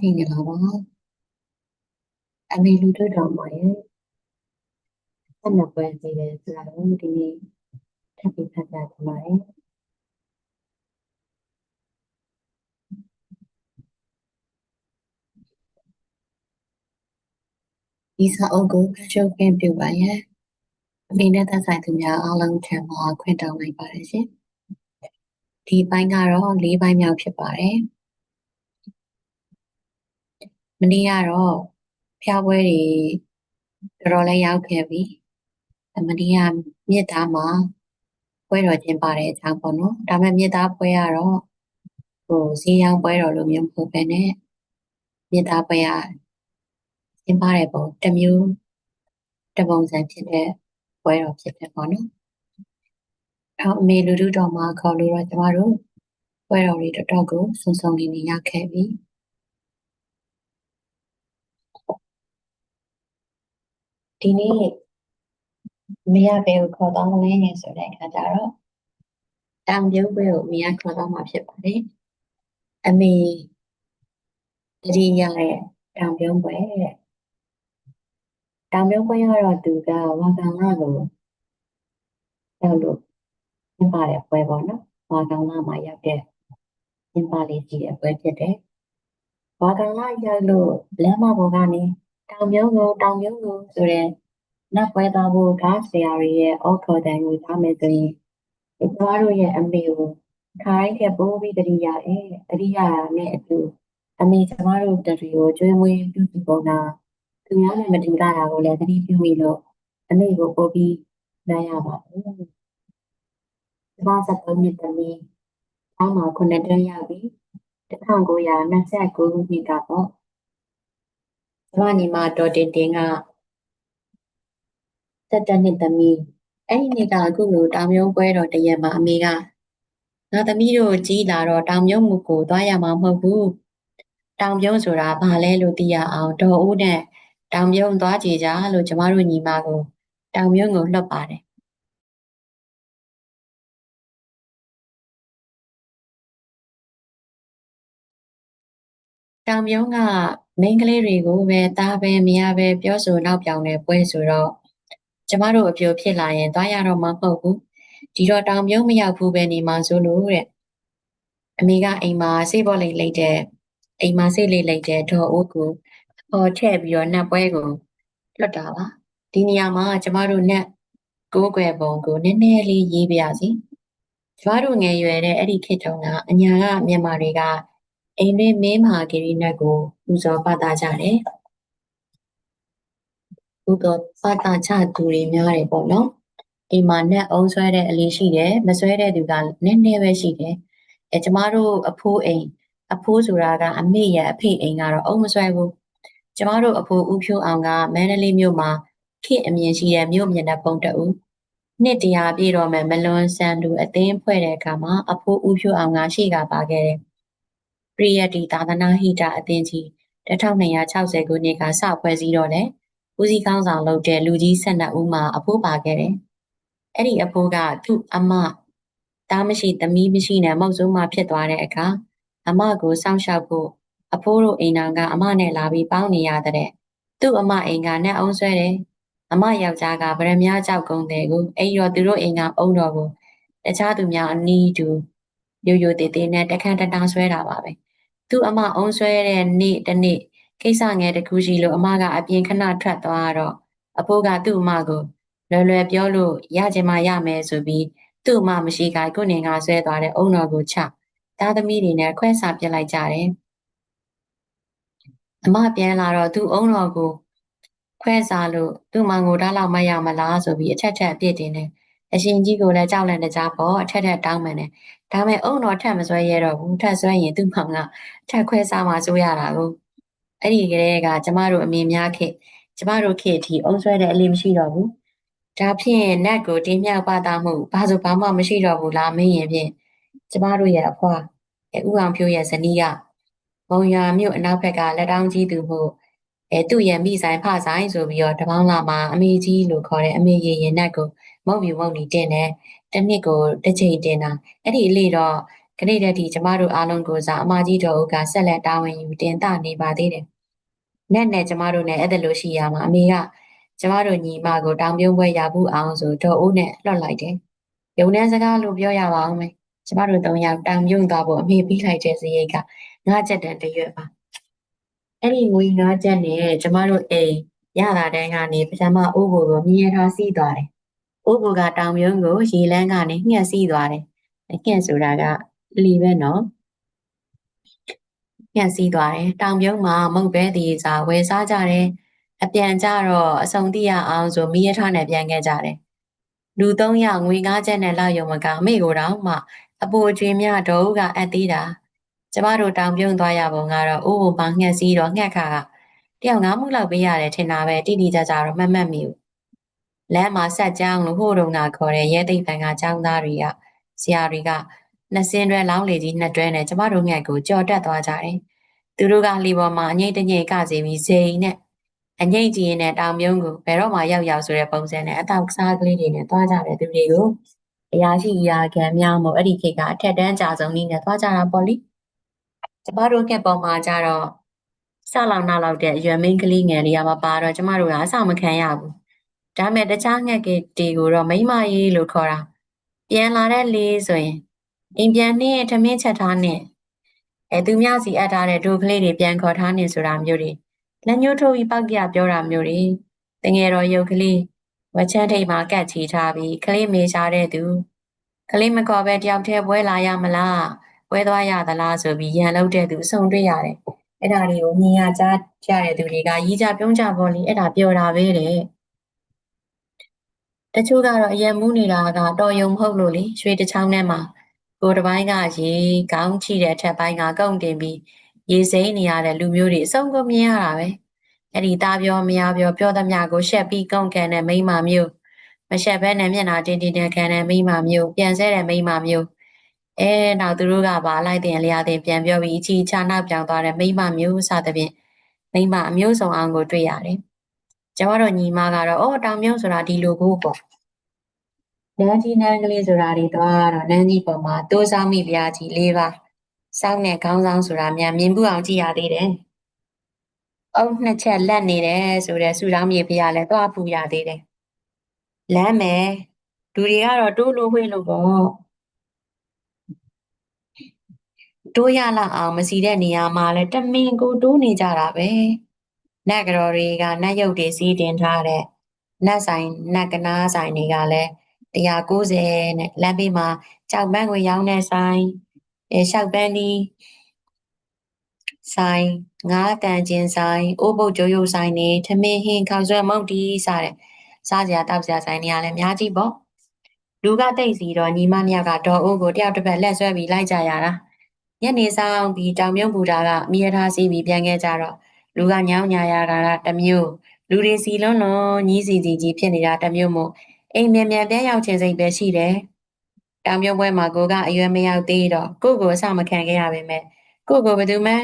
ဒီနေ့လာပါအမေလူတို့တော်မှာရဲ့ဆက်နပ်ပွဲစီတယ်ဆိုတာတော့ဒီနေ့ထပ်ပြီးဖတ်ပြချင်ပါတယ်ဒီစာအုပ်ကိုဖတ်ရှုပ်ခွင့်ပြုပါရဲ့အမေနဲ့သက်ဆိုင်သူများအားလုံးထံမှာခွင့်တောင်းလိုက်ပါတယ်ရှင်ဒီပိုင်းကတော့၄ပိုင်းမြောက်ဖြစ်ပါတယ် မနေ့ကတော့ဖျားပွဲတွေတော်တော်လေးရောက်ခဲ့ပြီအမဒီကမြစ်သားမှာပွဲတော်ကျင်းပတဲ့အကြောင်းပေါ့နော်ဒါပေမဲ့မြစ်သားပွဲကတော့ဟိုဈေးရောင်းပွဲတော်လိုမျိုးမဟုတ်ဘဲနဲ့မြစ်သားပွဲကကျင်းပတဲ့ပုံတစ်မျိုးတစ်ပုံစံဖြစ်တဲ့ပွဲတော်ဖြစ်တယ်ပေါ့နော်အော်အမေလူတို့တော်မှာခေါ်လို့တော့ကျမတို့ပွဲတော်တွေတော်တော်ကိုစုံစုံလင်လင်ရောက်ခဲ့ပြီ ဒီနေ့မရဘဲကိုခေါ်တော့မလဲဆိုတဲ့အခါကျတော့တောင်ပြုံးပွဲကိုမရခေါ်တော့မှာဖြစ်ပါတယ်အမေတတိယရဲ့တောင်ပြုံးပွဲတဲ့တောင်ပြုံးပွဲကတော့သူကဝါကောင်လာကိုရောက်လို့ကျင်းပတဲ့ပွဲပေါ့နော်ဝါကောင်လာမှာရောက်တဲ့ကျင်းပလေးကြီးတဲ့ပွဲဖြစ်တယ်ဝါကောင်လာရောက်လို့လမ်းမပေါ်ကနေ တောင်ပြုံးကိုတောင်ပြုံးကိုဆိုတဲ့နတ်ပွဲသားဖို့ကားဆရာတွေရဲ့အော်ခေါ်တဲ့ကိုသားမယ်ဆိုရင်ကျမတို့ရဲ့အမေကိုခိုင်းခဲ့ပိုးပြီးတတိယအဲတတိယနဲ့အတူအမေကျမတို့တရီကိုကျွေးမွေးပြုစုပုံတာသူများနဲ့မတူတာကိုလည်းတတိပြုမိလို့အမေကိုပို့ပြီးနိုင်ရပါတယ်ကျမ73နှစ်သမီးအောင်းမှာခုနှစ်တန်းရောက်ပြီ1929ခုနှစ်ကပေါ့ကျ မညီမတော်တင်တင်က17နှစ်သမီးအဲ့ဒီနေ့ကအခုလိုတောင်မြုံပွဲတော်တရက်မှာအမေကငါသမီးတို့ကြီးလာတော့တောင်မြုံမှုကိုသွားရမှာမဟုတ်ဘူးတောင်မြုံဆိုတာဘာလဲလို့သိရအောင်ဒေါ်ဦးနဲ့တောင်မြုံသွားကြကြလို့ကျမတို့ညီမကိုတောင်မြုံကိုလှုပ်ပါတယ် တောင်မြုံကမိန်းကလေးတွေကိုပဲတားပဲမရပဲပြောဆိုနောက်ပြောင်တဲ့ပွဲဆိုတော့ကျမတို့အပြိုဖြစ်လာရင်သွားရတော့မှမဟုတ်ဘူးဒီတော့တောင်မြုံမရောက်ဘူးပဲနေမှာဆိုလို့တဲ့အမေကအိမ်မှာစိတ်ပေါ်လိမ့်လိုက်တဲ့အိမ်မှာစိတ်လေးလိုက်တဲ့ဒေါ်အိုးကိုဟောထည့်ပြီးတော့နတ်ပွဲကိုလွတ်တာပါဒီနေရာမှာကျမတို့နတ်ကိုးကွယ်ပုံကိုနည်းနည်းလေးရေးပြစီကျမတို့ငယ်ရွယ်တဲ့အဲ့ဒီခေတ်တုန်းကအညာကမြန်မာတွေက အိမ်တွင်းမင်းမဟာဂိရိနတ်ကိုပူဇော်ပသကြတယ်ပူဇော်ပသကြသူတွေများတယ်ပေါ့နော်အိမ်မှာနတ်အုံးဆွဲတဲ့အလေးရှိတယ်မဆွဲတဲ့သူကနည်းနည်းပဲရှိတယ်အဲကျမတို့အဖိုးအိမ်အဖိုးဆိုတာကအမေရဲ့အဖေအိမ်ကတော့အုံးမဆွဲဘူးကျမတို့အဖိုးဦးဖြိုးအောင်ကမန္တလေးမြို့မှာခေအမြင်ရှိတဲ့မြို့မြင်တဲ့ပုံတူနှစ်တရာပြည့်တော့မှမလွန်ဆန်သူအသင်းဖွဲ့တဲ့အခါမှာအဖိုးဦးဖြိုးအောင်ကရှေ့ကပါခဲ့တယ် ပရိယတ္တိသာသနာဟိတအသင်းကြီး1260ခုနှစ်ကစဖွဲ့စည်းတော့လေဦးစီးကောင်းဆောင်လုပ်တဲ့လူကြီး12ဦးမှာအဖိုးပါခဲ့တယ်။အဲ့ဒီအဖိုးကသူ့အမတားမရှိသမီးမရှိနဲ့မဟုတ်ဆုံးမှဖြစ်သွားတဲ့အခါအမကိုစောင့်ရှောက်ဖို့အဖိုးတို့အိမ်တော်ကအမနဲ့လာပြီးပေါင်းနေရတဲ့သူ့အမအိမ်ကနဲ့အောင်ဆွဲတယ်။အမယောက်ျားကဗရမ ्या ကြောက်ကုန်းတယ်ကိုအဲ့တော့သူတို့အိမ်ကအုံတော်ကိုတခြားသူများအနီးတူရိုးရိုးသေးသေးနဲ့တခန့်တတာဆွဲတာပါပဲ။ သူ့အမအုံဆွဲတဲ့နေ့တနေ့ကိစ္စငယ်တစ်ခုရှိလို့အမကအပြင်ခဏထွက်သွားတော့အဖိုးကသူ့အမကိုလွယ်လွယ်ပြောလို့ရချင်မှရမယ်ဆိုပြီးသူ့အမမရှိကကိုနေကဆွဲသွားတဲ့အုံတော်ကိုချသားသမီးတွေနဲ့ခွဲစာပြစ်လိုက်ကြတယ်အမပြန်လာတော့သူ့အုံတော်ကိုခွဲစားလို့သူ့မငိုတားလောက်မရမလားဆိုပြီးအထက်ထက်အပြစ်တင်တယ် အရှင်ကြီးကိုလည်းကြောက်လန့်တကြားပေါ့အထက်ထက်တောင်းမှန်တယ်ဒါမဲ့အုံတော်ထက်မဆွဲရတော့ဘူးထက်ဆွဲရင်သူ့မောင်ကထက်ခွဲစားမှစိုးရတာကိုအဲ့ဒီကလေးကကျမတို့အမြင်များခေကျမတို့ခေဒီအုံဆွဲတဲ့အလေးမရှိတော့ဘူးဒါဖြင့်နတ်ကိုတင်းမြောက်ပါတာမှုဘာဆိုဘာမှမရှိတော့ဘူးလားမင်းရင်ဖြင့်ကျမတို့ရဲ့အဖွာအဲဥအောင်ဖြိုးရဲ့ဇနီးကမုံရွာမြို့အနောက်ဘက်ကလက်တောင်းကြီးသူမှုအဲသူ့ရဲ့မိဆိုင်ဖဆိုင်ဆိုပြီးတော့တပေါင်းလာမှာအမေကြီးလို့ခေါ်တဲ့အမေရေရင်နတ်ကို မုံမြူမုံနီတင်တယ်တစ်နှစ်ကိုတစ်ချိန်တင်တာအဲ့ဒီအလေးတော့ခဏတည်းဒီကျမတို့အားလုံးကိုစားအမကြီးတော်ဦးကဆက်လက်တာဝန်ယူတင်တာနေပါသေးတယ်။နဲ့နဲ့ကျမတို့နဲ့အဲ့ဒါလို့ရှိရမှာအမေကကျမတို့ညီမကိုတောင်ပြုံးပွဲရဘူးအောင်ဆိုတော်ဦးနဲ့လွှတ်လိုက်တယ်။ယုံနှန်းစကားလို့ပြောရပါအောင်မယ်။ကျမတို့သုံးယောက်တောင်ပြုံးသွားဖို့အမေပြီးလိုက်တဲ့စရိတ်ကငါးချက်တန်တရွတ်ပါ။အဲ့ဒီငွေငါးချက်နဲ့ကျမတို့အိမ်ရတာတန်းကနေပထမအိုးကိုကိုမြင်ထားစီးသွားတယ်။ အိုးကိုကတောင်ပြုံးကိုရေလန်းကနေညှက်စီးသွားတယ်။ညှက်ဆိုတာကလီပဲနော်ညှက်စီးသွားတယ်တောင်ပြုံးမှာမုတ်ပဲတည်စာဝယ်စားကြတယ်အပြန်ကြတော့အစုံတိရအောင်ဆိုမိရထားနဲ့ပြန်ခဲ့ကြတယ်လူ၃ယောက်ငွေ၅ချက်နဲ့လောက်ရုံမကအမေကိုတော့မှအပူကျွေမြတော့ဦးကအပ်သေးတာကျမတို့တောင်ပြုံးသွားရပုံကတော့အိုးကိုမှငှက်စီးတော့ငှက်ခါကတယောက်ငါးမှုလောက်ပေးရတယ်ထင်တာပဲတိတိကျကျတော့မမှတ်မိဘူး လမ်းမှာဆက်ကြောင်းလို့ဟိုတုန်းကခေါ်တဲ့ရဲသိပ္ပံကចောင်းသားတွေကဆရာတွေကနှစ်စင်းတွဲလောင်းလေကြီးနှစ်တွဲနဲ့ကျမတို့ငှက်ကိုကြော်တက်သွားကြတယ်။သူတို့ကလီပေါ်မှာအငိမ့်တငိမ့်ကစီပြီးဇိန်နဲ့အငိမ့်ကြီးရင်နဲ့တောင်ပြုံးကိုဘယ်တော့မှရောက်ရောက်ဆိုတဲ့ပုံစံနဲ့အတောက်စားကလေးတွေနဲ့သွားကြတယ်သူတွေကိုအရာရှိအရာခံများမို့အဲ့ဒီခေတ်ကအထက်တန်းကြဆုံးနည်းနဲ့သွားကြတာပေါ့လေ။ကျမတို့ငှက်ပေါ်မှာကြတော့စလောက်နာလောက်တဲ့အရွယ်မင်းကလေးငယ်လေးကမပါတော့ကျမတို့ကအဆမခံရဘူး။ ဒါမဲ့တခြားငှက်တွေကိုတော့မိမရေးလို့ခေါ်တာ။ပြန်လာတဲ့လေးဆိုရင်အိမ်ပြန်နှင်းထမင်းချက်ထားနဲ့အဲသူများစီအပ်ထားတဲ့ဒုကလေးတွေပြန်ခေါ်ထားနေဆိုတာမျိုးတွေလက်ညှိုးထိုးပြီးပောက်ကြပြောတာမျိုးတွေတငယ်တော်ရုပ်ကလေးဝချမ်းထိတ်မှာကတ်ချီထားပြီးကလေးမေရှာတဲ့သူကလေးမခေါ်ပဲတယောက်တည်းပွဲလာရမလားပွဲသွားရသလားဆိုပြီးရန်လုပ်တဲ့သူအဆုံတွေ့ရတယ်အဲ့ဒါတွေကိုမြင်ရကြားကြတဲ့သူတွေကရီးကြပြုံးကြပေါ်လေအဲ့ဒါပြောတာပဲတဲ့ တချို့ကတော့အယံမူးနေတာကတော်ယုံမဟုတ်လို့လေရွှေတချောင်းထဲမှာကိုယ်တစ်ပိုင်းကရေကောင်းချီတဲ့အထက်ပိုင်းကကုန်းတင်ပြီးရေစိမ်းနေရတဲ့လူမျိုးတွေအဆုံးကိုမြင်ရတာပဲအဲ့ဒီသားပြောမယားပြောပြောသမျှကိုရှက်ပြီးကုန်းကန်တဲ့မိန်းမမျိုးမရှက်ဘဲနဲ့မျက်နှာတင်းတင်းနဲ့ခံတဲ့မိန်းမမျိုးပြန်ဆဲတဲ့မိန်းမမျိုးအဲနောက်သူတို့ကပါလိုက်တင်လျာတင်ပြန်ပြောပြီးအချီချနောက်ပြောင်းသွားတဲ့မိန်းမမျိုးစသဖြင့်မိန်းမအမျိုးစုံအောင်ကိုတွေ့ရတယ် ကျမတို့ညီမကတော့အော်တောင်မြုံဆိုတာဒီလိုကိုပေါ့နန်းကြီးနန်းကလေးဆိုတာတွေတော့နန်းကြီးပေါ်မှာတိုးဆောင်မိဖုရားကြီး၄ပါးစောင်းတဲ့ခေါင်းဆောင်ဆိုတာများမြင်ဘူးအောင်ကြည့်ရသေးတယ်။အုပ်နှစ်ချက်လက်နေတယ်ဆိုတဲ့ဆူတောင်းမြေဖုရားလည်းသွားဖူးရသေးတယ်။လမ်းမယ်လူတွေကတော့တိုးလို့ဝှေ့လို့ပေါ့တိုးရလောက်အောင်မစီတဲ့နေရာမှာလည်းတမင်ကိုတိုးနေကြတာပဲ။ နတ်ကတော်တွေကနတ်ရုပ်တွေစီးတင်ထားတဲ့နတ်ဆိုင်နတ်ကနားဆိုင်တွေကလည်း190နဲ့လမ်းဘေးမှာကြောက်ပန်းကိုရောင်းတဲ့ဆိုင်အဲရှောက်ပန်းဒီဆိုင်ငါးတန်ချင်းဆိုင်အိုးပုတ်ကြိုးရုပ်ဆိုင်နေထမင်းဟင်းခေါက်ဆွဲမုတ်တီစတဲ့စားစရာတောက်စရာဆိုင်တွေကလည်းအများကြီးပေါ့လူကတိတ်စီတော့ညီမနှစ်ယောက်ကဒေါ်အိုးကိုတယောက်တစ်ပတ်လက်ဆွဲပြီးလိုက်ကြရတာညနေဆောင်ပြီးတောင်မြုံဘူတာကမိရထားစီးပြီးပြန်ခဲ့ကြတော့ လူကညောင်းညာရတာတမျိုးလူတွေစီလုံးလုံးညီးစီစီကြီးဖြစ်နေတာတမျိုးမို့အိမ်မြန်မြန်ပြန်ရောက်ခြင်းစိတ်ပဲရှိတယ်။တောင်ပြုံးပွဲမှာကိုကအရွယ်မရောက်သေးတော့ကိုကိုအဆမခံခဲ့ရပါမယ်။ကိုကိုဘယ်သူမှ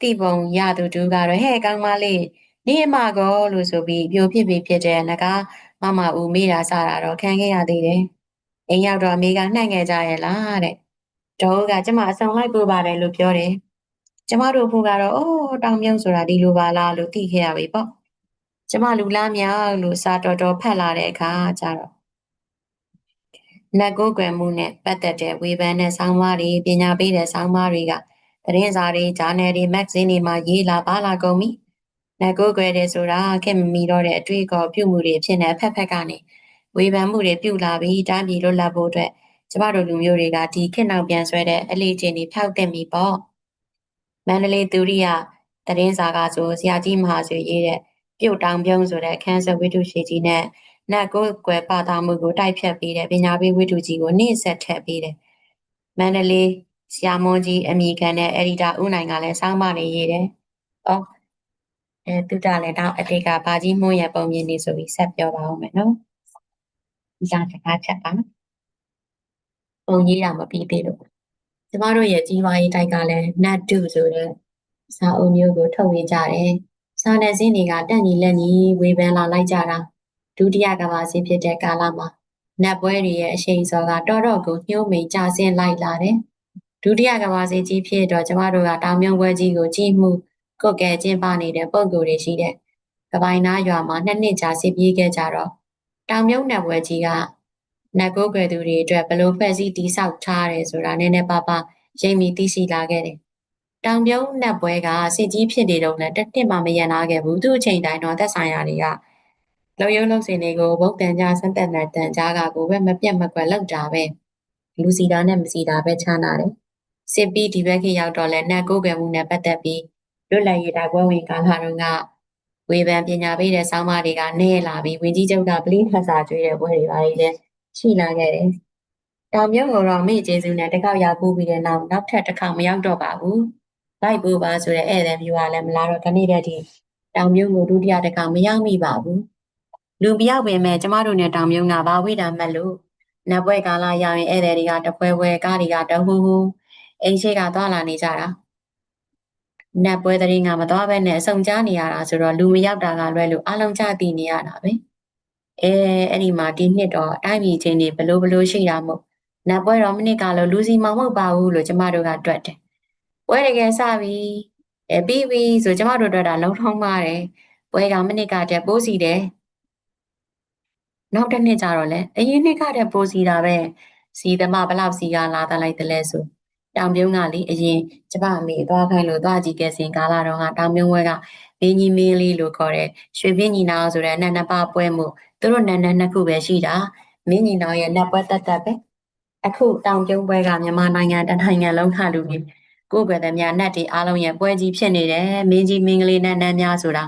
တိပုံရသူတူကတော့ဟဲ့ကောင်းမလေးနေအမကောလို့ဆိုပြီးပြိုဖြစ်ပြီးဖြစ်တဲ့ငကားမမဦးမိတာစတာတော့ခံခဲ့ရသေးတယ်။အိမ်ရောက်တော့အမေကနှံ့ခဲ့ကြရဲ့လားတဲ့။ဒေါ်ကကျမအဆောင်လိုက်ပို့ပါတယ်လို့ပြောတယ်။ ကျမတို့ဖို့ကတော့အိုးတောင်မြုံဆိုတာဒီလိုပါလားလို့သိခဲ့ရပြီပေါ့။ကျမလူလားမြောက်လို့စာတော်တော်ဖတ်လာတဲ့အခါကျတော့နတ်ကိုးကွယ်မှုနဲ့ပတ်သက်တဲ့ဝေဖန်တဲ့ဆောင်းပါးတွေပညာပေးတဲ့ဆောင်းပါးတွေကသတင်းစာတွေဂျာနယ်တွေမဂ္ဂဇင်းတွေမှာရေးလာပါလာကုန်ပြီနတ်ကိုးကွယ်တယ်ဆိုတာခင်မမီတော့တဲ့အတွေ့အခေါ်ပြုမှုတွေဖြစ်နေဖက်ဖက်ကနေဝေဖန်မှုတွေပြုလာပြီးတိုင်းပြည်လွတ်လပ်ဖို့အတွက်ကျမတို့လူမျိုးတွေကဒီခေတ်နောက်ပြန်ဆွဲတဲ့အလေးချိန်တွေဖြောက်တက်ပြီပေါ့ မန္တလေးသူရိယသတင်းစာကဆိုဆရာကြီးမဟာဆွေရေးတဲ့ပြုတ်တောင်ပြုံးဆိုတဲ့ခန်းစဝိတုရှိကြီးနဲ့နတ်ကိုကွယ်ပါတာမှုကိုတိုက်ဖြတ်ပေးတယ်ပညာပေးဝိတုကြီးကိုနှိမ့်ဆက်ထည့်ပေးတယ်မန္တလေးဆရာမွန်ကြီးအမိခံတဲ့အက်ဒီတာဦးနိုင်ကလည်းစောင်းမနေရေးတယ်။အော်အဲသူတလည်းတော့အတိတ်ကဘာကြီးမှုရဲ့ပုံမြင်နေဆိုပြီးဆက်ပြောပါဦးမယ်နော်။ဒီစားစကားချက်ပါ။ပုံကြီးတာမပြီးသေးလို့ ကျမတို့ရဲ့ကြီးပွားရေးတိုက်ကလည်းနတ်တုဆိုတဲ့စာအုပ်မျိုးကိုထုတ်ဝေကြတယ်။စာနယ်ဇင်းတွေကတက်ညီလက်ညီဝေဖန်လာလိုက်ကြတာ။ဒုတိယကမ္ဘာစစ်ဖြစ်တဲ့ကာလမှာနတ်ပွဲတွေရဲ့အရှိန်စော်ကတော်တော်ကိုညှိုးမိန်ကြဆင်းလိုက်လာတယ်ဒုတိယကမ္ဘာစစ်ကြီးဖြစ်တော့ကျမတို့ကတောင်မြုံပွဲကြီးကိုကြည်မှုကုတ်ကဲကျင်းပနေတဲ့ပုံကိုယ်တွေရှိတဲ့ကပိုင်နာရွာမှာနှစ်နှစ်ကြာစစ်ပြေးခဲ့ကြတော့တောင်မြုံနယ်ပွဲကြီးက နတ်ကိုယ်ွယ်သူတွေအတွက်ဘယ်လို့ဖွဲ့စည်းတိဆောက်ထားရဲဆိုတာနည်းနည်းပါးပါးရိပ်မိသိရှိလာခဲ့တယ်။တောင်မြုံနတ်ပွဲကစစ်ကြီးဖြစ်နေတော့လည်းတစ်နှစ်မှမရန်နာခဲ့ဘူးသူ့အချိန်တိုင်းတော့သက်ဆိုင်ရာတွေကလုံယုံလုံစင်တွေကိုဘုတ်တန်ကြစံတက်တဲ့တန်ကြားကကိုပဲမပြတ်မကွက်လောက်တာပဲလူစီတာနဲ့မစီတာပဲခြားနာတယ်စစ်ပြီးဒီဘက်ခေရောက်တော့လဲနတ်ကိုယ်ကမှုနဲ့ပတ်သက်ပြီးလွတ်လပ်ရေးတိုက်ပွဲဝင်ကာလတုန်းကဝေဖန်ပညာပေးတဲ့ဆောင်းပါးတွေကနဲလာပြီးဝင်ကြီးချုပ်ကပလင်းထဆာကျွေးတဲ့ပွဲတွေပါလေ ရှိလာခဲ့တယ်တောင်မြုံကတော့မိကျေစုနဲ့တစ်ခေါက်ရောက်ပို့ပြီးတဲ့နောက်နောက်ထပ်တစ်ခေါက်မရောက်တော့ပါဘူးလိုက်ပို့ပါဆိုတဲ့ဧည့်သည်မျိုးကလည်းမလာတော့ခဏတည်းတည်းတောင်မြုံကိုဒုတိယတစ်ခေါက်မရောက်မိပါဘူးလူပြောက်ပင်မဲ့ကျမတို့နဲ့တောင်မြုံကဘာဝိတာမှတ်လို့နတ်ပွဲကာလရောက်ရင်ဧည့်သည်တွေကတပွဲပွဲကားတွေကတဟူးဟူးအိမ်ရှိကသွားလာနေကြတာနတ်ပွဲတရင်ကမသွားဘဲနဲ့အဆုံကြားနေရတာဆိုတော့လူမရောက်တာကလွဲလို့အလုံးကြတည်နေရတာပဲ အဲအဲ့ဒီမှာဒီနှစ်တော့အတိုင်းပြည်ချင်းတွေဘလို့ဘလို့ရှိတာမို့နတ်ပွဲတော့မနစ်ကလို့လူစီမောင်မဟုတ်ပါဘူးလို့ကျမတို့ကတွက်တယ်ပွဲတကယ်စပြီအဲပြီးပြီဆိုကျမတို့တွက်တာလုံးထုံးပါတယ်ပွဲကမနစ်ကတည်းပိုးစီတယ်နောက်တစ်နှစ်ကျတော့လေအရင်နှစ်ကတည်းပိုးစီတာပဲစီသမဘလောက်စီကလာတလိုက်တယ်လဲဆို တောင်ပြုံးကလေအရင်ကျမအမေသွားခိုင်းလို့သွားကြည့်ခဲ့စဉ်ကာလတော့ကတောင်ပြုံးဝဲကမင်းကြီးမင်းလေးလို့ခေါ်တဲ့ရွှေပြင်းညီနောင်ဆိုတဲ့နတ်နှစ်ပါးပွဲမှုသူတို့နတ်နတ်နှစ်ခုပဲရှိတာမင်းညီနောင်ရဲ့နတ်ပွဲတက်တက်ပဲအခုတောင်ပြုံးပွဲကမြန်မာနိုင်ငံတနိုင်ငံလုံးခါလူကြီးကိုယ်ွယ်သည်များနတ်တွေအားလုံးရဲ့ပွဲကြီးဖြစ်နေတယ်မင်းကြီးမင်းကလေးနတ်နတ်များဆိုတာ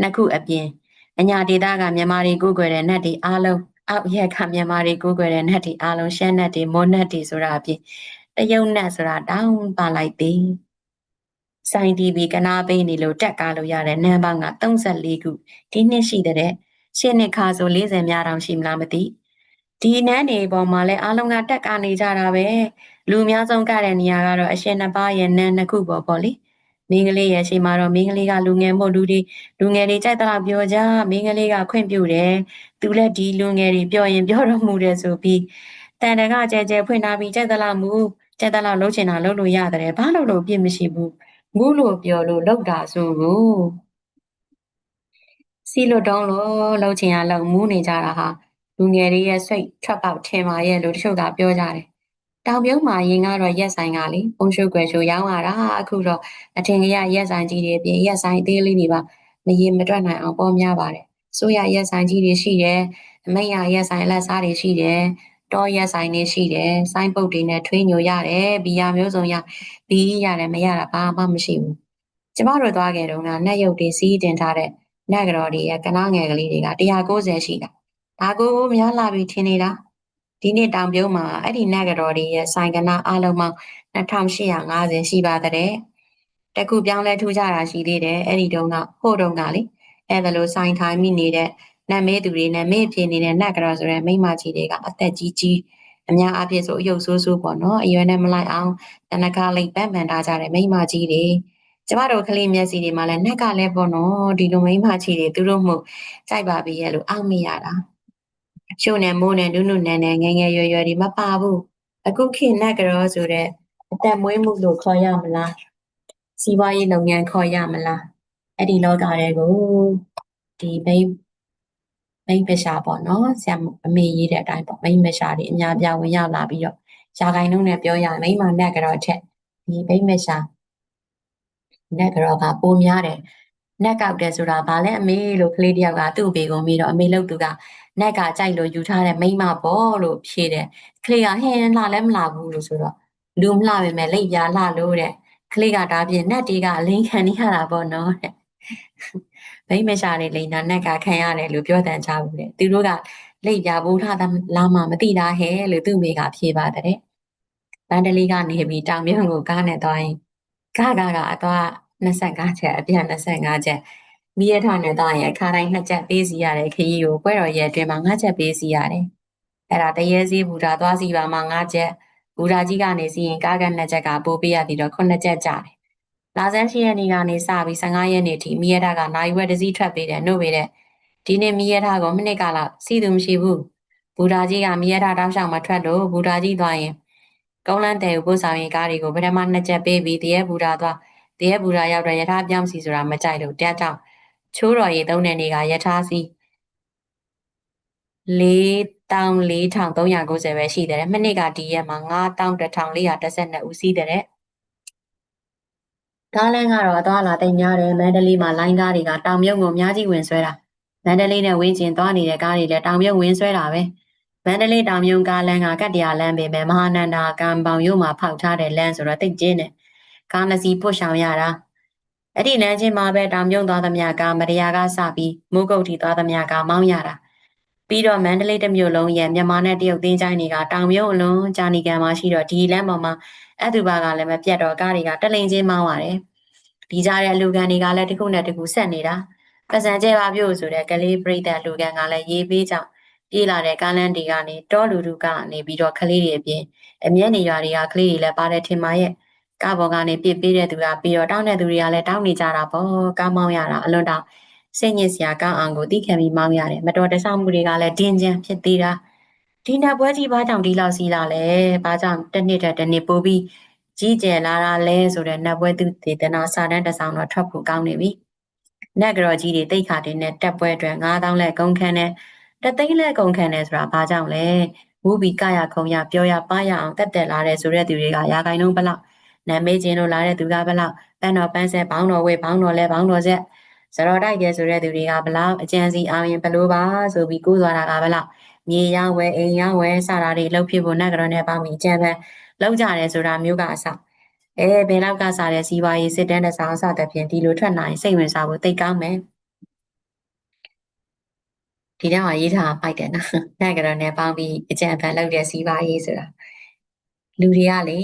နှစ်ခုအပြင်အညာဒေသကမြန်မာတွေကိုယ်ွယ်တဲ့နတ်တွေအားလုံးအောက်ရက်ကမြန်မာတွေကိုယ်ွယ်တဲ့နတ်တွေအားလုံးရှမ်းနတ်တွေမောနတ်တွေဆိုတာအပြင် တရုတ်နတ်ဆိုတာတောင်းပါလိုက်သည်စိုင်းတီဗီကနာပေးနေလို့တက်ကားလို့ရတဲ့နန်းပေါင်းက34ခုဒီနှစ်ရှိတဲ့ရှင်းနှစ်ခါဆို40များတောင်ရှိမလားမသိဒီနန်းတွေပေါ်မှာလည်းအားလုံးကတက်ကားနေကြတာပဲလူအများဆုံးကတဲ့နေရာကတော့အရှင်နှစ်ပါးရဲ့နန်းနှစ်ခုပေါ်ပေါ့လေမင်းကလေးရဲ့ရှိမှာတော့မင်းကလေးကလူငယ်မို့လူတွေလူငယ်တွေကြိုက်တော့ပြောကြမင်းကလေးကခွင့်ပြုတယ်သူလည်းဒီလူငယ်တွေပြောရင်ပြောတော့မှုတယ်ဆိုပြီးတန်တကကြဲကြဲဖွင့်ထားပြီးကြိုက်တော့မှု ကြက်တလောက်လှုပ်ချင်တာလှုပ်လို့ရတယ်ဘာလို့လို့ပြစ်မရှိဘူးမူးလို့ပြောလို့လှုပ်တာဆိုကိုစီလို့တောင်းလို့လှုပ်ချင်ရလှုပ်မူးနေကြတာဟာလူငယ်တွေရဲ့စိတ်ထွက်ပေါက်ထင်ပါရဲ့လို့တချို့ကပြောကြတယ်တောင်ပြုံးမှာရင်ကတော့ရက်ဆိုင်ကလေပုံရှုပ်ွယ်ရှုရောင်းရတာအခုတော့အထင်ကြီးရက်ဆိုင်ကြီးတွေအပြင်ရက်ဆိုင်သေးလေးတွေပါမရင်မတွက်နိုင်အောင်ပေါ်များပါတယ်ဆိုရရက်ဆိုင်ကြီးတွေရှိတယ်အမိတ်ရရက်ဆိုင်လက်စားတွေရှိတယ် တောရက်ဆိုင်နေရှိတယ်ဆိုင်းပုတ်တွေနဲ့ထွေးညိုရတယ်ဘီယာမျိုးစုံရဘီရတယ်မရတာဘာမှမရှိဘူးကျမတို့သွားခဲ့တော့ကနတ်ရုပ်တွေစီးတင်ထားတဲ့နတ်ကတော်တွေရဲ့ကနားငယ်ကလေးတွေက190ရှိတာဒါကိုများလာပြီထင်နေတာဒီနေ့တောင်ပြုံးမှာအဲ့ဒီနတ်ကတော်တွေရဲ့ဆိုင်ကနာအလုံးပေါင်း2850ရှိပါတဲ့တခုပြောင်းလဲထူးကြတာရှိသေးတယ်အဲ့ဒီတုန်းကဟိုတုန်းကလေအဲ့ဒါလိုဆိုင်ထိုင်မိနေတဲ့ နတ်မဲသူတွေနဲ့မေ့ဖြစ်နေတဲ့နတ်ကတော်ဆိုတဲ့မိမကြီးတွေကအသက်ကြီးကြီးအများအားဖြင့်ဆိုအယုတ်ဆိုးဆိုးပေါ့နော်အရွယ်နဲ့မလိုက်အောင်တနခါလိပ်ပန်းပန်ထားကြတဲ့မိမကြီးတွေကျမတို့ကလေးမျက်စိတွေမှာလည်းနှက်ကလည်းပေါ့နော်ဒီလိုမိမကြီးတွေသူတို့မှုကြိုက်ပါပြီရဲ့လို့အောက်မိရတာရှုံနဲ့မိုးနဲ့နုနုနဲ့နဲ့ငယ်ငယ်ရွယ်ရွယ်ဒီမပါဘူးအခုခေတ်နတ်ကတော်ဆိုတဲ့အသက်မွေးမှုလို့ခေါ်ရမလားစီးပွားရေးလုပ်ငန်းခေါ်ရမလားအဲ့ဒီလောကတွေကိုဒီဘိ မိတ်ပရှာပေါ့နော်ဆရာအမေရေးတဲ့အတိုင်းပေါ့မိတ်မရှာတွေအများပြဝင်ရောက်လာပြီးတော့ရှာကိုင်းနှုံးနဲ့ပြောရရင်မိမနက်ကတော့ချက်ဒီမိတ်မရှာနက်ကတော့ကပိုများတယ်နက်ကောက်တယ်ဆိုတာဗာလဲအမေလို့ကလေးတယောက်ကသူ့အဖေကိုမေးတော့အမေလို့သူကနက်ကကြိုက်လို့ယူထားတဲ့မိမပေါ့လို့ဖြေတယ်ကလေးကဟင်းလှလည်းမလှဘူးလို့ဆိုတော့လူမလှပဲမဲ့လိပ်ပြာလှလို့တဲ့ကလေးကဒါပြင်နက်တီကအလင်းခံနေရတာပေါ့နော်တဲ့ မိမရှာတဲ့လိန်နာနက်ကခံရတယ်လို့ပြောတန်ချဘူးလေသူတို့ကလိတ်ပြဘိုးထားတာလာမှမသိတာဟဲ့လို့သူ့မိကဖြေပါတယ်ဗန်ဒလီကနေပြီးတောင်မြုံကိုကားနဲ့သွားရင်ကားကားကအသွား25ချက်အပြန်25ချက်မိရထားနဲ့သွားရင်အခါတိုင်း2ချက်ပေးစီရတယ်ခရီးကိုပွဲတော်ရဲ့အတွင်းမှာ5ချက်ပေးစီရတယ်အဲ့ဒါတရေစီဘူတာသွားစီပါမှာ5ချက်ဘူတာကြီးကနေစီရင်ကားက2ချက်ကပိုးပေးရပြီးတော့9ချက်ကြတယ် လာဆန်းရှိရက်နေ့ကနေစပြီး15ရက်နေ့ထိမိရထားကနိုင်ဝက်တစည်းထွက်ပေးတယ်နှုတ်ပေးတယ်ဒီနေ့မိရထားကိုမိနစ်ကလောက်စီသူမရှိဘူးဘူဒါကြီးကမိရထားတောင်းဆောင်မထွက်လို့ဘူဒါကြီးသွားရင်ကကုန်းလန်းတဲ့ကိုပို့ဆောင်ရေးကားတွေကိုပထမနှစ်ချက်ပေးပြီးတရက်ဘူတာသွားတရက်ဘူတာရောက်တော့ယထာပြောင်းစီဆိုတာမကြိုက်လို့တရားကြောင့်ချိုးတော်ရီသုံးတဲ့နေ့ကယထာစီ4490ပဲရှိတယ်။မနေ့ကဒီရက်မှာ9112ဦးစီးတယ်။ ကားလမ်းကတော့အသွားလာတိတ်များတယ်မန္တလေးမှာလိုင်းကားတွေကတောင်မြုပ်ကိုအများကြီးဝင်ဆွဲတာမန္တလေးနဲ့ဝင်းကျင်သွားနေတဲ့ကားတွေလည်းတောင်မြုပ်ဝင်ဆွဲတာပဲမန္တလေးတောင်မြုပ်ကားလမ်းကကတ္တရာလမ်းပဲပဲမဟာနန္ဒာကံပေါင်ရုံမှာဖောက်ထားတဲ့လမ်းဆိုတော့တိတ်ကျင်းတယ်ကားနှစ်စီးပုတ်ဆောင်ရတာအဲ့ဒီလမ်းချင်းမှာပဲတောင်မြုပ်သွားသမျှကားမတရားကစပြီးမိုးကုတ်ထီသွားသမျှကားမောင်းရတာပြီးတော့မန္တလေးတစ်မြို့လုံးရဲ့မြန်မာနဲ့တရုတ်သင်းချိုင်းတွေကတောင်မြုပ်အလွန်ဂျာနီကန်မှာရှိတော့ဒီလမ်းပေါ်မှာ အဲ့သူဘာကလည်းမပြတ်တော့ကားတွေကတက်လိန်ချင်းမောင်းရတယ်ဒီကြားတဲ့အလူကန်တွေကလည်းတစ်ခုနဲ့တစ်ခုဆက်နေတာပစံကျဲပါပြို့ဆိုတဲ့ကလေးပရိသတ်လူကန်ကလည်းရေးပေးကြောင်းပြေးလာတဲ့ကားလမ်းတွေကနေတောလူလူကနေပြီးတော့ကလေးတွေအပြင်အမျက်နေရွာတွေကကလေးတွေလည်းပါတယ်ထင်ပါရဲ့ကားပေါ်ကနေပြစ်ပေးတဲ့သူကပြီးတော့တောင်းတဲ့သူတွေကလည်းတောင်းနေကြတာပေါ့ကားမောင်းရတာအလွန်တောင်စိတ်ညစ်စရာကောင်းအောင်ကိုသိခံပြီးမောင်းရတယ်မတော်တဆမှုတွေကလည်းဒင်းကျန်ဖြစ်သေးတာ ဒီနတ်ပွဲကြီးဘာကြောင့်ဒီလောက်စီးလာလဲဘာကြောင့်တစ်နှစ်တက်တစ်နှစ်ပိုးပြီးကြီးကျယ်လာတာလဲဆိုတဲ့နတ်ပွဲသူဒေသနာစာတန်းတစ်ဆောင်တော့ထွက်ဖို့ကောင်းနေပြီနတ်ကတော်ကြီးတွေတိတ်ခါတင်တဲ့တက်ပွဲအတွက်9000လက်ကုန်ခန်းနဲ့တသိန်းလက်ကုန်ခန်းနဲ့ဆိုတာဘာကြောင့်လဲမူပြီးကရခုံရပြောရပါရအောင်တက်တက်လာတဲ့ဆိုတဲ့သူတွေကရာခိုင်နှုန်းဘလောက်နာမေးချင်းတို့လာတဲ့သူကဘလောက်ပန်းတော်ပန်းဆက်ဘောင်းတော်ဝေဘောင်းတော်လဲဘောင်းတော်ဆက်ဇရောတိုက်ကျဲဆိုတဲ့သူတွေကဘလောက်အကြံစီအောင်ရင်ဘလို့ပါဆိုပြီးကိုးသွားတာကဘလောက် မြေရောက်ဝဲအိမ်ရောက်ဝဲစတာတွေလှုပ်ဖြစ်ဖို့နတ်ကတော်နဲ့ပေါင်းပြီးအကြံပန်းလောက်ကြတယ်ဆိုတာမျိုးကအစအဲဘယ်လောက်ကစားတဲ့စီးပွားရေးစစ်တမ်းတစ်ဆောင်စသဖြင့်ဒီလိုထွက်နိုင်စိတ်ဝင်စားဖို့သိကောင်းမယ်ဒီတော့ရေးထားပိုက်တယ်နော်နတ်ကတော်နဲ့ပေါင်းပြီးအကြံပန်းလောက်တဲ့စီးပွားရေးဆိုတာလူတွေကလေ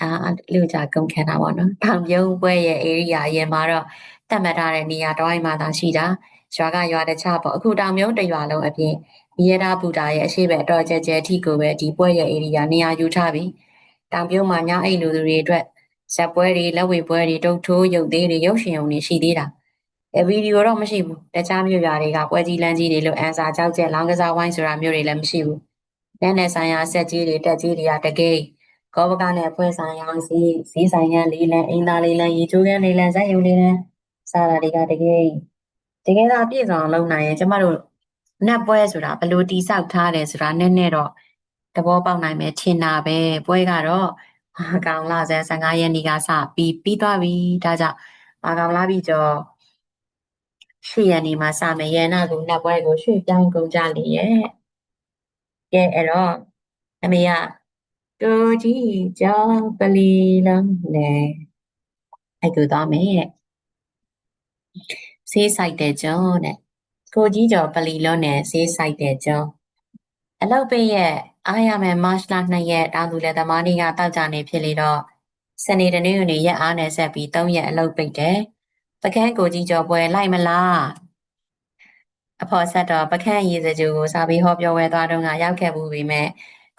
အာလူကြကုန်ခံတာပေါ့နော်။ထောင်ပြုံးပွဲရဲ့ area အရင်မှာတော့တတ်မှတ်ထားတဲ့နေရာတော့အိမ်မှာသာရှိတာ။ ရွာကရွာတခြားပေါ့အခုတောင်မြုံတရွာလုံးအပြင်မိရတာဘူတာရဲ့အရှိပဲအတော်ကျကျအထိကိုပဲဒီပွဲရဲ့ area နေရာယူထားပြီ။တောင်ပြုံးမှာညအိမ်လူသူတွေအတွက်ဇက်ပွဲတွေလက်ဝဲပွဲတွေတုတ်ထိုးရုပ်သေးတွေရုပ်ရှင်ုံတွေရှိသေးတာ။အဲဗီဒီယိုတော့မရှိဘူး။တခြားမြို့ရွာတွေကပွဲကြီးလမ်းကြီးတွေလို့အန်စာကြောက်ကျက်လောင်းကစားဝိုင်းဆိုတာမျိုးတွေလည်းမရှိဘူး။လက်နဲ့ဆိုင်ရာဆက်ကြီးတွေတက်ကြီးတွေကတကယ်ကောပကနဲ့အဖွဲ့ဆိုင်ရောင်းစီဈေးဆိုင်ရန်လေးလံအင်းသားလေးလံရေချိုးကန်းလေးလံဇက်ယုံလေးလံစားတာတွေကတကယ် တကယ်သာပြည့်စုံအောင်လုပ်နိုင်ရင်ကျမတို့နတ်ပွဲဆိုတာဘလို့တိဆောက်ထားတယ်ဆိုတာနည်းနည်းတော့သဘောပေါက်နိုင်မယ်ထင်တာပဲပွဲကတော့အာကောင်လာဇန်15ရက်နေ့ကစပြီးပြီးသွားပြီဒါကြောင့်အာကောင်လာပြီးတော့ရှေ့ရက်နေ့မှာစမယ်ရန်နာကိုနတ်ပွဲကိုရွှေ့ပြောင်းကုန်ကြလေရဲ့ကဲအဲ့တော့အမေကကိုကြီးကြောင့်ပလီလုံးနဲ့အဲ့ကိုသွားမယ် တဲ့ဆေးဆိုင်တဲ့ကျော်တဲ့ကိုကြီးကျော်ပလီလုံးနဲ့ဆေးဆိုင်တဲ့ကျော်အလောက်ပိရဲ့အားရမယ်မတ်လ2ရက်တောင်သူလက်သမားတွေကတောက်ကြနေဖြစ်လေတော့စနေတနေ့ကနေရက်အားနဲ့ဆက်ပြီး3ရက်အလုပ်ပိတ်တယ်ပကန်းကိုကြီးကျော်ပွဲလိုက်မလားအဖော်ဆက်တော့ပကန်းရေးစကြိုကိုစာပြီးဟောပြောဝဲသွားတော့ကရောက်ခဲ့ဘူးပြီမဲ့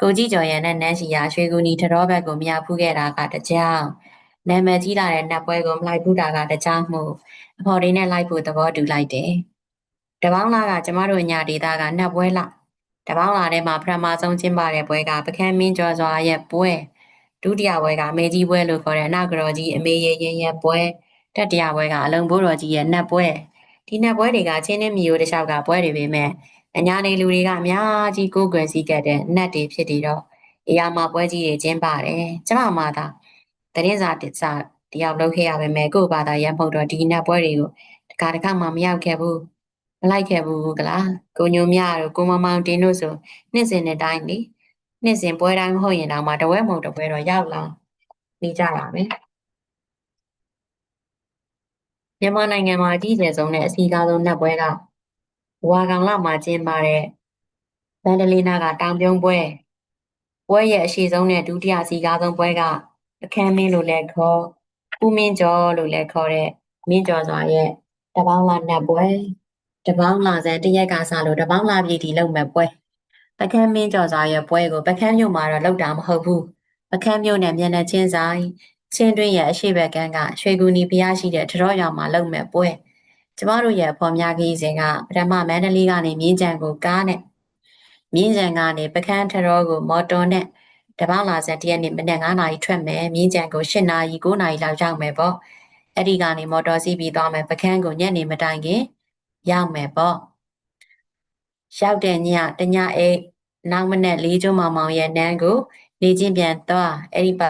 ကိုကြီးကျော်ရံနဲ့နန်းစီယာရွှေကူနီထတော်ဘက်ကိုမရဖူးခဲ့တာကတကြောင် နာမည်ကြီးလာတဲ့နတ်ပွဲကိုမလိုက်ဘူးတာကတကြောင်မှုအဖော်လေးနဲ့လိုက်ဖို့သဘောတူလိုက်တယ်တပေါင်းလာကကျမတို့ညာဒေတာကနတ်ပွဲလာတပေါင်းလာထဲမှာပထမဆုံးကျင်းပတဲ့ပွဲကပကန်းမင်းကျော်စွာရဲ့ပွဲဒုတိယပွဲကမေကြီးပွဲလို့ခေါ်တဲ့အနောက်ကတော်ကြီးအမေရဲ့ရင်ရဲ့ပွဲတတိယပွဲကအလုံးဘိုးတော်ကြီးရဲ့နတ်ပွဲဒီနတ်ပွဲတွေကချင်းနဲ့မြို့တခြားကပွဲတွေပဲမဲ့အညာနေလူတွေကအများကြီးကိုယ်ွယ်စည်းခဲ့တဲ့နတ်တွေဖြစ်ပြီးတော့အရာမှာပွဲကြီးတွေကျင်းပါတယ်ကျမမှသာ တရင်စာတစာတယောက်လုပ်ခဲ့ရပါမယ်ကို့ဘာသာရဖို့တော့ဒီနတ်ပွဲတွေကိုတခါတခါမှမရောက်ခဲ့ဘူးမလိုက်ခဲ့ဘူးကလားကိုညိုမြတို့ကိုမမောင်တင်းတို့ဆိုနှစ်စဉ်နဲ့တိုင်းလေနှစ်စဉ်ပွဲတိုင်းမဟုတ်ရင်တော့မှတဝဲမုံတပွဲတော့ရောက်လာနေကြပါမယ်မြန်မာနိုင်ငံမှာအကြီးကျယ်ဆုံးနဲ့အစီအကားဆုံးနတ်ပွဲကဝါကောင်လမှာကျင်းပတဲ့ဗန်ဒလီနာကတောင်ပြုံးပွဲပွဲရဲ့အရှိဆုံးနဲ့ဒုတိယစီကားဆုံးပွဲက အခမ်းမင်းလို့လည်းခေါ်ဦးမင်းကျော်လို့လည်းခေါ်တဲ့မင်းကျော်စွာရဲ့တပေါင်းလာနတ်ပွဲတပေါင်းလာစံတရက်ကစားလို့တပေါင်းလာပြည်တီလုံမဲ့ပွဲပကန်းမင်းကျော်စွာရဲ့ပွဲကိုပကန်းမြို့မှာတော့လောက်တာမဟုတ်ဘူးပကန်းမြို့နယ်မျက်နှာချင်းဆိုင်ချင်းတွင်းရဲ့အရှိဘက်ကန်းကရွှေကူနီဖျားရှိတဲ့ထရော့ရောင်မှာလုံမဲ့ပွဲကျမတို့ရဲ့ဖော်များကြီးစဉ်ကပထမမန္တလေးကနေမြင်းကြံကိုကားနဲ့မြင်းကြံကနေပကန်းထရောကိုမော်တော်နဲ့ တပေါင်းလာဆက်တရက်နေ့မနေ့9နာရီထွက်မယ်မြင်းကြံကို10နာရီ9နာရီလောက်ရောက်မယ်ပေါ့အဲ့ဒီကနေမော်တော်စီးပြီးသွားမယ်ပကန်းကိုညနေမတိုင်ခင်ရောက်မယ်ပေါ့ရောက်တဲ့ညတညအိတ်နောက်မနေ့လေးကျွန်းမောင်မောင်ရဲ့နန်းကိုနေချင်းပြန်သွားအဲ့ဒီပါ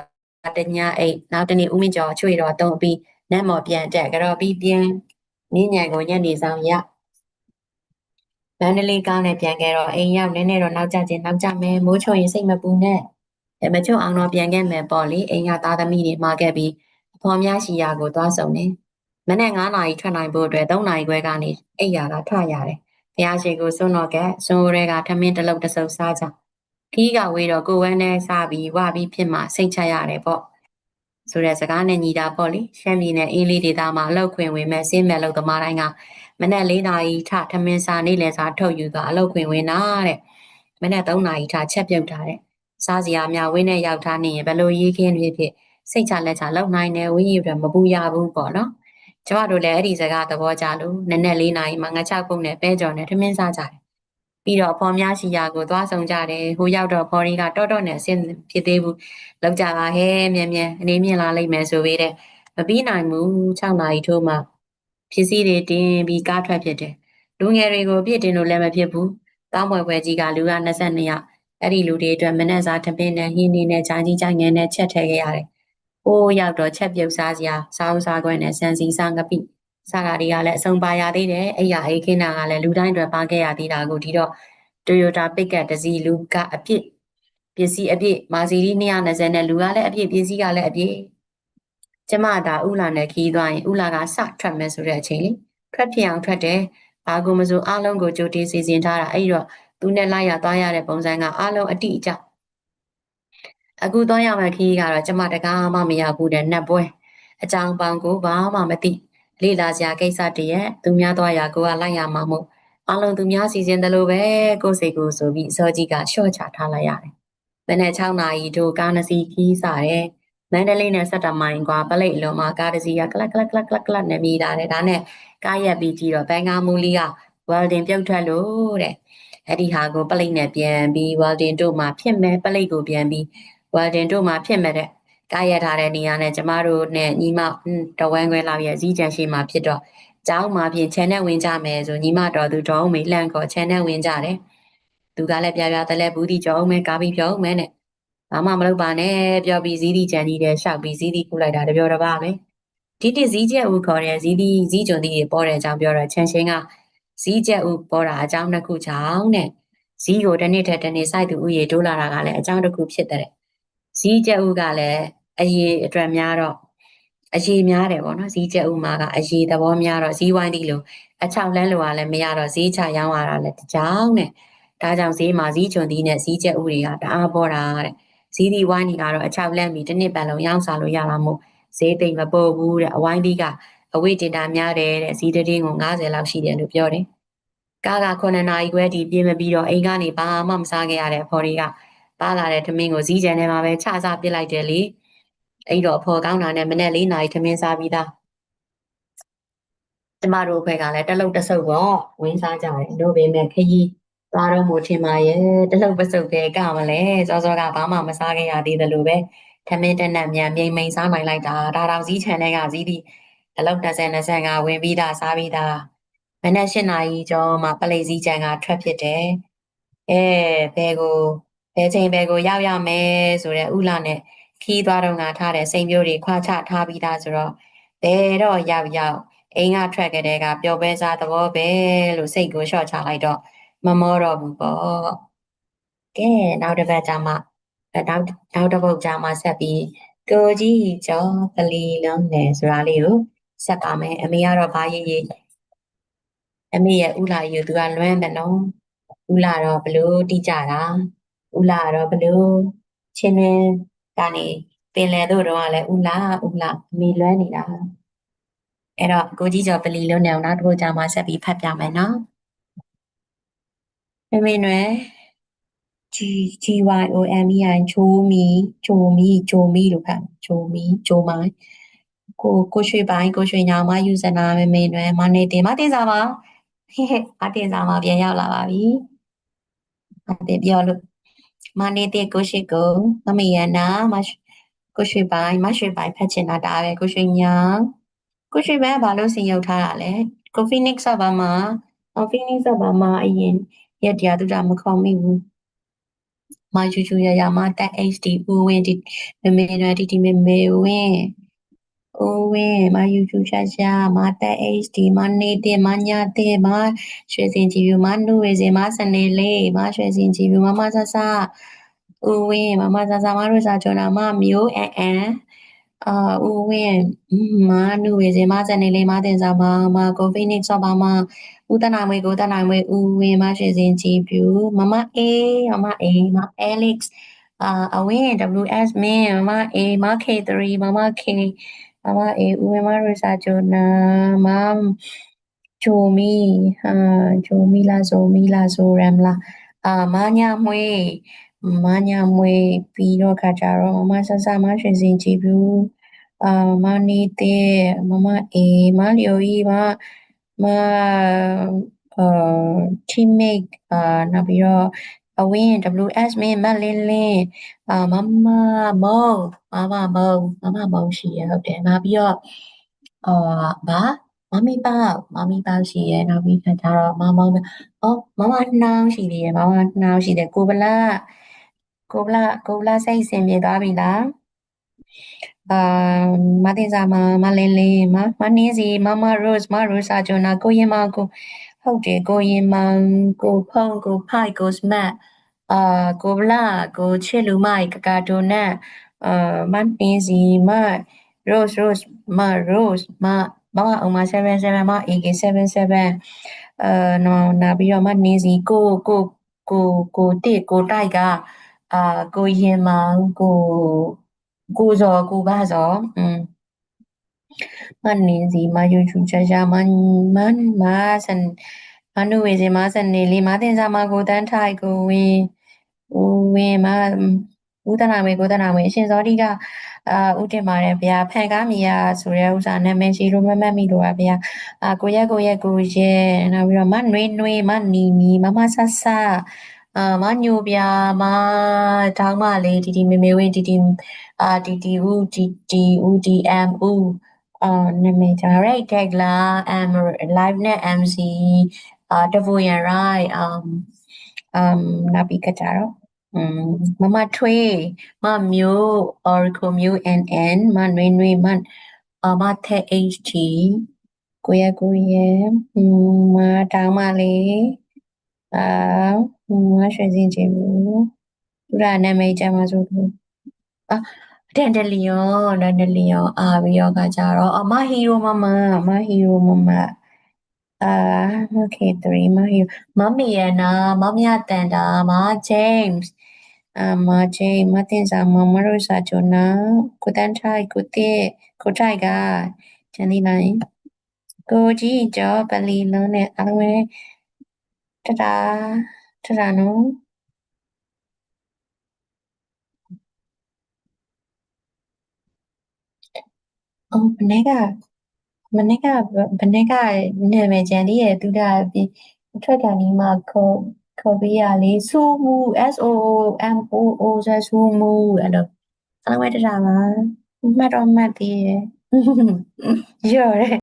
တညအိတ်နောက်တနေ့ဦးမင်းကျော်ချွေတော်တုံးပြီးနတ်မော်ပြန်တက်ကြတော့ပြီးပြန်နင်းညံကိုညနေဆောင်ရမန္တလေးကားနဲ့ပြန်ခဲ့တော့အိမ်ရောက်နည်းနည်းတော့နောက်ကျချင်းနောက်ကျမယ်မိုးချုံရင်စိတ်မပူနဲ့ အဲမချုံအောင်တော့ပြန်ခဲ့မယ်ပေါ့လေအိမ်ကသားသမီးတွေမှာခဲ့ပြီးအဖော်များရှိရာကိုသွားဆောင်နေမနေ့9နာရီထွက်နိုင်ဖို့အတွက်3နာရီခွဲကနေအိပ်ရာကထွက်ရတယ်ဘုရားရှိခိုးစွန့်တော်ကစွန့်ရဲကထမင်းတစ်လုံးတစ်စုပ်စားကြခီးကဝေးတော့ကိုဝမ်းနဲ့စားပြီးဝပြီးဖြစ်မှစိတ်ချရတယ်ပေါ့ဆိုတဲ့စကားနဲ့ညီတာပေါ့လေရှမ်းပြည်နယ်အင်းလေးဒေသမှာအလောက်ခွင်ဝင်မဲ့စင်းမဲ့လောက်သမားတိုင်းကမနက်၄နာရီထထမင်းစားနေလဲစားထုတ်ယူသွားအလောက်ခွင်ဝင်တာတဲ့မနက်၃နာရီထချက်ပြုတ်ထားတဲ့ စားစရာများဝင်းနဲ့ရောက်ထားနေရင်ဘယ်လိုရေးခင်းတွေဖြစ်စိတ်ချလက်ချလောက်နိုင်တယ်ဝင်းရီတော့မပူရဘူးပေါ့နော်ကျမတို့လည်းအဲ့ဒီစကားသဘောကျလို့နက်နက်၄နာရီမှငါ၆ပုံနဲ့ပဲကြော်နဲ့ထမင်းစားကြတယ်ပြီးတော့ဖော်များရှိရာကိုသွားဆောင်ကြတယ်ဟိုရောက်တော့ဖော်ရီကတော့တော့နဲ့အဆင်ဖြစ်သေးဘူးလောက်ကြပါဟဲမြန်မြန်အနေမြင်လာလိမ့်မယ်ဆိုပြီးတဲ့မပြီးနိုင်ဘူး6နာရီထိုးမှပစ္စည်းတွေတင်ပြီးကားထွက်ဖြစ်တယ်လူငယ်တွေကိုပြစ်တင်လို့လည်းမဖြစ်ဘူးတောင်းပွဲပွဲကြီးကလူက22ယောက် အဲ့ဒီလူတွေအတွက်မနဲ့စားထပင်းနဲ့ဟင်းနေနဲ့ဂျာကြီးဂျိုင်ငယ်နဲ့ချက်ထည့်ခဲ့ရတယ်။အိုးရောက်တော့ချက်ပြုတ်စားစရာစားဦးစားခွဲနဲ့ဆန်စီစားငပိစားတာတွေကလည်းအစုံပါရသေးတယ်။အဲ့ရအေးခင်းတာကလည်းလူတိုင်းအတွက်ပါခဲ့ရသေးတာကိုဒီတော့ Toyota Pickup တစ်စီးလူကအပြစ်ပစ္စည်းအပြည့်မာစီရီ220နဲ့လူကလည်းအပြည့်ပစ္စည်းကလည်းအပြည့်ကျမဒါဥလာနဲ့ခီးသွားရင်ဥလာကစထွက်မယ်ဆိုတဲ့အချိန်လေးထွက်ဖြစ်အောင်ထွက်တယ်ဘာကိုမဆိုအားလုံးကိုကြိုတင်စီစဉ်ထားတာအဲ့တော့ သူနဲ့လိုက်ရသွားရတဲ့ပုံစံကအားလုံးအတိအကျအခုသွားရမယ့်ခီးကတော့ကျမတကားမှမရဘူးတဲ့နတ်ပွဲအကြောင်းပေါင်းကိုဘာမှမသိလေ့လာစရာကိစ္စတည်းရဲ့သူများသွားရကိုကလိုက်ရမှာမို့အလုံးသူများစီစဉ်တယ်လို့ပဲကိုယ်စိတ်ကိုဆိုပြီးစောကြီးကရှော့ချထားလိုက်ရတယ်။မနေ့6နာရီတို့ကားနစီခီးစားတယ်။မန္တလေးနဲ့ဆက်တမိုင်ကွာပလိတ်လုံးမှာကားတစ်စီးကကလက်ကလက်ကလက်ကလက်ကလက်နဲ့မိလာတယ်။ဒါနဲ့ကားရက်ပြီးကြည့်တော့ဘန်ကာမူလီကဝယ်တင်ပြုတ်ထွက်လို့တဲ့။ အဲ့ဒီဟာကိုပလိတ်နဲ့ပြန်ပြီးဝယ်တင်တို့မှာဖြစ်မဲ့ပလိတ်ကိုပြန်ပြီးဝယ်တင်တို့မှာဖြစ်မဲ့တဲ့ကားရက်ထားတဲ့နေရာနဲ့ကျမတို့နဲ့ညီမတဝမ်းခွဲလာပြီးအစည်းကြံရှိမှဖြစ်တော့ကျောင်းမှာပြင် channel ဝင်ကြမယ်ဆိုညီမတော်သူတော်အောင်မေလှန့်ခေါ် channel ဝင်ကြတယ်သူကလည်းပြပြတလဲဘူးတီကြောအောင်မဲကားပြီးပြောအောင်မဲနဲ့ဘာမှမလုပ်ပါနဲ့ပြောပြီးဇီးဒီကြံကြီးတဲ့ရှောက်ပြီးဇီးဒီခုလိုက်တာတပြောတပါပဲဒီတိဇီးကျက်ဦးခေါ်တဲ့ဇီးဒီဇီးကျွန်တီတွေပေါ်တဲ့အကြောင်းပြောတော့ချန်ရှင်က ဇီးကျက်ဦးပေါ်တာအကြောင်းတစ်ခုကြောင့်တဲ့ဇီးကိုတစ်နေ့ထက်တစ်နေ့စိုက်သူဥယေတိုးလာတာကလည်းအကြောင်းတစ်ခုဖြစ်တဲ့ဇီးကျက်ဦးကလည်းအရေးအတွက်များတော့အရေးများတယ်ပေါ့နော်ဈေးကျဥမာကအရေးသဘောများတော့ဈေးဝိုင်းဒီလိုအချောက်လန်းလိုကလည်းမရတော့ဈေးချရောင်းရတာလည်းတကြောင်တဲ့ဒါကြောင့်ဈေးမှာဈေးချွန်သီးနဲ့ဈေးကျဥတွေကတအားပေါ်တာတဲ့ဈေးဒီဝိုင်းဒီကတော့အချောက်လန်းပြီးတစ်နှစ်ပတ်လုံးရောင်းစားလို့ရတာမို့ဈေးသိမ့်မပေါ်ဘူးတဲ့အဝိုင်းဒီက အဝိတင်တာများတယ်တဲ့ဈေးတင်းကို90လောက်ရှိတယ်လို့ပြောတယ်ကားက9နာရီခွဲဒီပြင်မပြီးတော့အိမ်ကနေဘာမှမစားခဲ့ရတဲ့ဖော်တွေကပါလာတဲ့ထမင်းကိုဈေးကျန်ထဲမှာပဲချစားပစ်လိုက်တယ်လေအဲ့တော့အဖော်ကောင်းတာနဲ့မနေ့၄နာရီထမင်းစားပြီးသားကျမတို့ဘက်ကလည်းတလုတ်တဆုပ်တော့ဝင်းစားကြတယ်တို့ပေမဲ့ခကြီးသွားတော့မို့ထင်ပါရဲ့တလုတ်ပစုပ်ပဲကမလဲစောစောကဘာမှမစားခဲ့ရသေးတယ်လို့ပဲထမင်းတက်နဲ့မြန်မြိန်မိန်စားနိုင်လိုက်တာဒါတော့ဇီးချန်တဲ့ကဇီးဒီ တလုတ်30 25ဝင်ပြီးသားစားပြီးသားမနေ့၈နာရီကျော်မှပလိစည်းချန်ကထွက်ဖြစ်တယ်အဲဘယ်ကိုဘယ်ချိန်ဘယ်ကိုရောက်ရမယ်ဆိုတော့ဥလာနဲ့ခီးသွားတော့ငါထားတဲ့စိန်မျိုးတွေခွာချထားပြီးသားဆိုတော့ဘယ်တော့ရောက်ရောက်အိမ်ကထွက်ကြတဲ့ကပျော်ပဲစားသဘောပဲလို့စိတ်ကိုလျှော့ချလိုက်တော့မမောတော့ဘူးပေါ့ကဲနောက်တစ်ပတ်ကြာမှနောက်နောက်တစ်ပုတ်ကြာမှဆက်ပြီးကိုကြီးကျော်ပလီလုံးနဲ့ဆိုတာလေးကို ဆက်ပါမယ်အမေကတော့ဘာရေးရေးအမေရဲ့ဥလာယူသူကလွမ်းတယ်နော်ဥလာတော့ဘလို့တိကြတာဥလာတော့ဘလို့ချင်းတွင်ကနေပင်လယ်တို့တော့လည်းဥလာဥလာအမေလွမ်းနေတာအဲ့တော့ကိုကြီးကျော်ပလီလုံးနဲ့နောက်တစ်ခုကြာမှဆက်ပြီးဖတ်ပြမယ်နော်မမေနွယ် G G Y O M E I ချိုးမီချိုမီချိုမီလို့ဖတ်ချိုမီချိုမိုင်း ကိုကိုရွှေပိုင်းကိုရွှေညောင်မယူဇနာမမေနွယ်မနေတင်မတင်စားပါဟဲ့ဟဲ့အတင်စားမပြန်ရောက်လာပါပြီအတင်ပြောလို့မနေတဲ့ကိုရှိကိုမမေရနာမရှိကိုရွှေပိုင်းမရွှေပိုင်းဖတ်ချင်တာဒါပဲကိုရွှေညာကိုရွှေပိုင်းကဘာလို့စင်ရောက်ထားတာလဲကိုဖီနစ်ဆာဘာမှာကိုဖီနစ်ဆာဘာမှာအရင်ရက်တရားသူတာမခေါ်မိဘူးမယူယူရရမတက် HD ဦးဝင်းဒီမမေရတီတီမေမေဝင်း ဦးဝင်းမယူယူရှာရှာမတက် HD မနေတဲ့မညာတဲ့မရွှေစင်ကြည်ပြမနုဝေစင်မစနေလေးမရွှေစင်ကြည်ပြမမဆဆဦးဝင်းမမဆဆမတို့စာကျော်နာမမျိုးအန်အန်အာဦးဝင်းမနုဝေစင်မစနေလေးမတင်စာမမကိုဖိနစ်ဆော့ပါမဦးတနာမွေကိုတနာမွေဦးဝင်းမရွှေစင်ကြည်ပြမမအေးမမအေးမ Alex အာအဝင်း WS မင်းမမအေးမ K3 မမ K မမအေးဦးဝင်းမတို့စာကျော်နာမဂျိုမီဟာဂျိုမီလာဇိုမီလာဇိုရမ်လာအာမညာမွေမညာမွေပြီးတော့ခါကြတော့မမဆဆမရွှေစင်ကြည်ပြအာမနေတဲ့မမအေးမလျိုကြီးမမအာ teammate အာနောက်ပြီးတော့ အဝင်း WS မင်းမလင်းလင်းအာမမမုံမမမုံမမမုံရှိရဟုတ်တယ်နောက်ပြီးတော့အာဘာမမီပေါက်မမီပေါက်ရှိရနောက်ပြီးခါကြတော့မမုံအော်မမနှောင်းရှိသေးတယ်မမနှောင်းရှိတယ်ကိုဗလာကိုဗလာကိုဗလာစိတ်ဆင်ပြေသွားပြီလားအာမတင်စာမမလင်းလင်းမမနင်းစီမမ rose မ rose စာဂျိုနာကိုရင်မကို ဟုတ်တယ်ကိုရင်မကိုဖုံကိုဖိုက်ကိုစမတ်အာကိုဗလာကိုချစ်လူမိုက်ကကာဒိုနတ်အာမတင်းစီမ rose rose မ rose မမမအုံမ77မ AK77 အာနော်နာပြီးတော့မနင်းစီကိုကိုကိုကိုတိကိုတိုက်ကအာကိုရင်မောင်ကိုကိုဇော်ကိုဘာဇော်อืม မနင်းစီမယူချူချာချာမမမဆန်မနုဝေစီမဆန်နေလီမတင်စာမကိုတန်းထိုက်ကိုဝင်းဦးဝင်းမဦးတနာမေကိုတနာမေအရှင်ဇောတိကအာဦးတင်ပါတယ်ဗျာဖန်ကားမီယာဆိုတဲ့ဥစ္စာနာမည်ရှိလို့မမတ်မိလို့ပါဗျာအာကိုရက်ကိုရက်ကိုရက်နောက်ပြီးတော့မနွေနွေမနီမီမမဆဆအာမညိုပြမတောင်းမလေးတီတီမေမေဝင်းတီတီအာတီတီဦးတီတီဦးဒီအမ်ဦး uh, name direct la am live net mc uh devoyan right um um နာပီကကြတော့မမထွေးမမျိုး oracle မျိုး nn မနွေနွေမအမထဲ ht ကိုရကိုရမတောင်းမလေးအာမရွှေစင်ချင်ဘူးသူရနာမည်ကြမှာဆိုလို့အာ အတန်တလီယောနန္ဒလီယောအာဘီယောကကြတော့အမဟီရိုမမမဟီရိုမမအာ okay 3မဟီမမီယနာမမယတန်တာမဂျိမ်းစ်အမဂျိမ်းမတင်စာမမရိုစာဂျိုနာကိုတန်ထိုင်ကိုတေကိုထိုင်ကဂျန်ဒီနိုင်ကိုကြီးကျော်ပလီလုံးနဲ့အားလုံးတတာတတာနော် အော်မနေ့ကမနေ့ကမနေ့ကနာမည်ကျန်သေးရဲ့သူကဒီအထွက်ကနီးမှာခေါ်ခေါ်ပေးရလေစူမူ S O O M O O ဆိုစူမူအဲ့တော့အားလုံးပဲတတာပါမှတ်တော့မှတ်သေးရဲ့ရော့ရဲ